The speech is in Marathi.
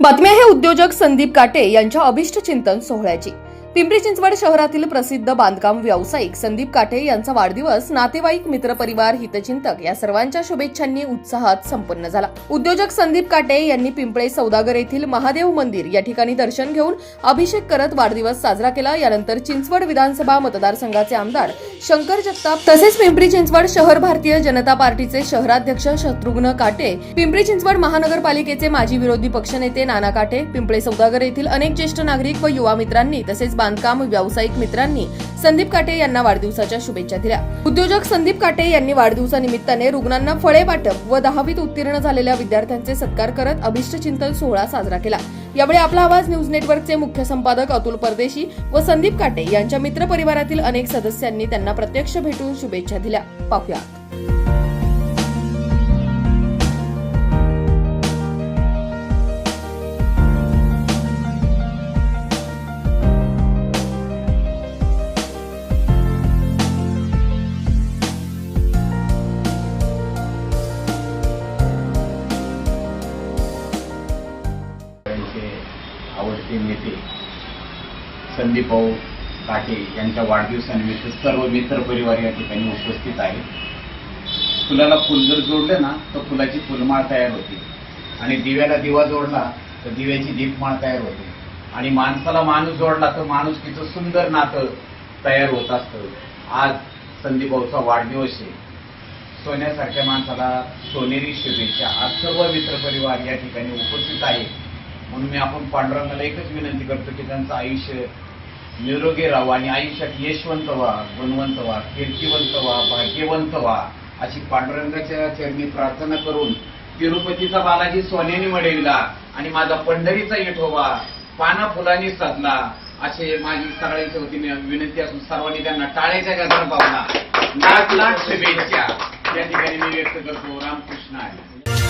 बातमी आहे उद्योजक संदीप काटे यांच्या अभिष्ट चिंतन सोहळ्याची. पिंपरी चिंचवड शहरातील प्रसिद्ध बांधकाम व्यावसायिक संदीप काठे यांचा वाढदिवस नातेवाईक मित्रपरिवार हितचिंतक या सर्वांच्या शुभेच्छांनी उत्साहात संपन्न झाला. उद्योजक संदीप काटे यांनी पिंपळे सौदागर येथील महादेव मंदिर या ठिकाणी दर्शन घेऊन अभिषेक करत वाढदिवस साजरा केला. यानंतर चिंचवड विधानसभा मतदारसंघाचे आमदार शंकर जगताप तसेच पिंपरी चिंचवड शहर भारतीय जनता पार्टीचे शहराध्यक्ष शत्रुघ्न काटे पिंपरी चिंचवड महानगरपालिकेचे माजी विरोधी पक्षनेते नाना काटे पिंपळे सौदागर येथील अनेक ज्येष्ठ नागरिक व युवा मित्रांनी तसेच बांधकाम व्यावसायिक मित्रांनी संदीप काटे यांना वाढदिवसाच्या शुभेच्छा दिल्या. उद्योजक संदीप काटे यांनी वाढदिवसानिमित्ताने रुग्णांना फळे वाटप व दहावीत उत्तीर्ण झालेल्या विद्यार्थ्यांचे सत्कार करत अभिष्ट चिंतन सोहळा साजरा केला. यावेळी आपला आवाज न्यूज नेटवर्कचे मुख्य संपादक अतुल परदेशी व संदीप काटे यांच्या मित्रपरिवारातील अनेक सदस्यांनी त्यांना प्रत्यक्ष भेटून शुभेच्छा दिल्या. पाहूया. आवडते नेते संदीपभाऊ काटे यांच्या वाढदिवसानिमित्त सर्व मित्रपरिवार या ठिकाणी उपस्थित आहे फुलाला फुल जर जोडलं ना तर फुलाची फुलमाळ तयार होते. आणि दिव्याला दिवा जोडला तर दिव्याची दीपमाळ तयार होते. आणि माणसाला माणूस जोडला तर माणूस तिचं सुंदर नातं तयार होत असतं. आज संदीपभाऊचा वाढदिवस आहे. सोन्यासारख्या माणसाला सोनेरी शुभेच्छा. आज सर्व मित्रपरिवार या ठिकाणी उपस्थित आहे म्हणून मी आपण पांडुरंगाला एकच विनंती करतो की त्यांचं आयुष्य निरोगी राहावं आणि आयुष्यात यशवंत व्हा गुणवंत व्हा कीर्तिवंत व्हा भाग्यवंत व्हा अशी पांडुरंगाच्या चरणी प्रार्थना करून तिरुपतीचा बालाजी सोन्याने मडविला आणि माझा पंढरीचा विठोबा पाना फुलांनी साधला. असे माझी सगळ्यांच्या वतीने विनंती असून सर्वांनी त्यांना टाळ्याच्या गजर पावला लाख लाख शुभेच्छा. या ठिकाणी मी व्यक्त करतो. रामकृष्ण आहे.